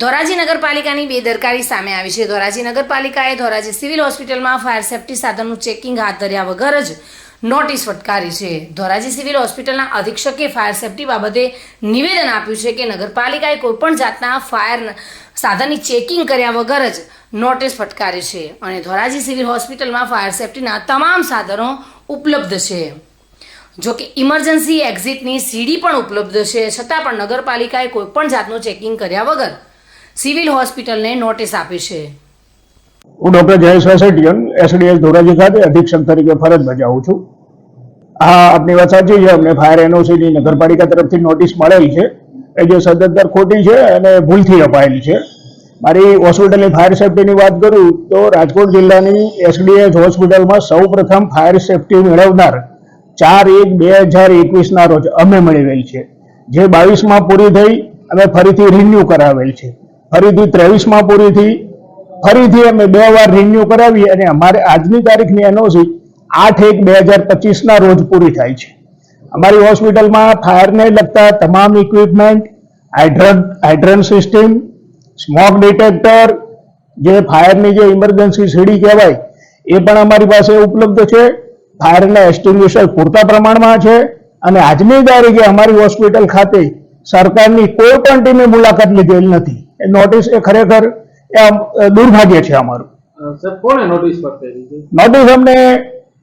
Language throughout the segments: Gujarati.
ધોરાજી નગરપાલિકાની બેદરકારી સામે આવી છે. ધોરાજી નગરપાલિકાએ ધોરાજી સિવિલ હોસ્પિટલમાં ફાયર સેફટી સાધનનું ચેકિંગ હાથ ધર્યા વગર જ નોટિસ ફટકારી છે. ધોરાજી સિવિલ હોસ્પિટલના અધિક્ષકે ફાયર સેફટી બાબતે નિવેદન આપ્યું છે કે નગરપાલિકાએ કોઈપણ જાતના ફાયર સાધનની ચેકિંગ કર્યા વગર જ નોટિસ ફટકારી છે અને ધોરાજી સિવિલ હોસ્પિટલમાં ફાયર સેફટીના તમામ સાધનો ઉપલબ્ધ છે. જો કે ઇમરજન્સી એક્ઝિટની સીડી પણ ઉપલબ્ધ છે. છતાં પણ નગરપાલિકાએ કોઈપણ જાતનું ચેકિંગ કર્યા વગર સિવિલ હોસ્પિટલને નોટિસ આપી છે. હું ડોક્ટર જયેશ વેસેટિયન એસડીએસ ધોરાજી ખાતે અધિક્ષક તરીકે ફરજ બજાવું છું. હા આપની વાત સાચી છે, અમને ફાયર એનઓસીની નગરપાલિકા તરફથી નોટિસ મળેલી છે. એ જે સદંતર ખોટી છે અને ભૂલથી અપાયેલી છે. મારી હોસ્પિટલની ફાયર સેફટીની વાત કરું તો રાજકોટ જિલ્લાની એસડીએસ હોસ્પિટલમાં સૌ પ્રથમ ફાયર સેફટી મેળવનાર ચાર એક બે હજાર એકવીસના રોજ અમે મેળવેલ છે. જે બાવીસમાં પૂરી થઈ અમે ફરીથી રિન્યુ કરાવેલ છે. ફરીથી ત્રેવીસમાં પૂરી થઈ ફરીથી અમે બે વાર રિન્યુ કરાવી અને અમારે આજની તારીખની એનઓસી આઠ એક બે હજાર પચીસના રોજ પૂરી થાય છે. અમારી હોસ્પિટલમાં ફાયરને લગતા તમામ equipment hydrant hydrant system smoke detector જે ફાયરની જે ઇમરજન્સી સીડી કહેવાય, એ પણ અમારી પાસે ઉપલબ્ધ છે. ફાયરના એસ્ટિંગ્વિશર પૂરતા પ્રમાણમાં છે અને આજની તારીખે અમારી હોસ્પિટલ ખાતે સરકારની કોઈ પણ ટીમે મુલાકાત લીધેલ નથી. નોટિસ એ ખરેખર એ દુર્ભાગ્ય છે અમારું. નોટિસ અમને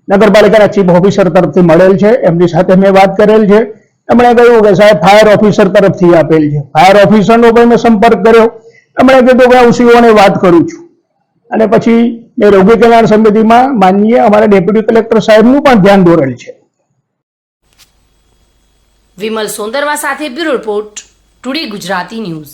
નગરપાલિકાના ચીફ ઓફિસર તરફથી મળેલ છે. એમની સાથે મેં વાત કરેલ છે. એમણે કહ્યું કે સાહેબ ફાયર ઓફિસર તરફથી આપેલ છે. ફાયર ઓફિસરનો પણ મેં સંપર્ક કર્યો. એમણે કીધું કે હું સીઓને વાત કરું છું. અને પછી મેં રોગી કલ્યાણ સમિતિમાં માનનીય અમારા ડેપ્યુટી કલેક્ટર સાહેબનું પણ ધ્યાન દોરેલ છે. વિમલ સોંદરવા સાથે bureau report today Gujarati news.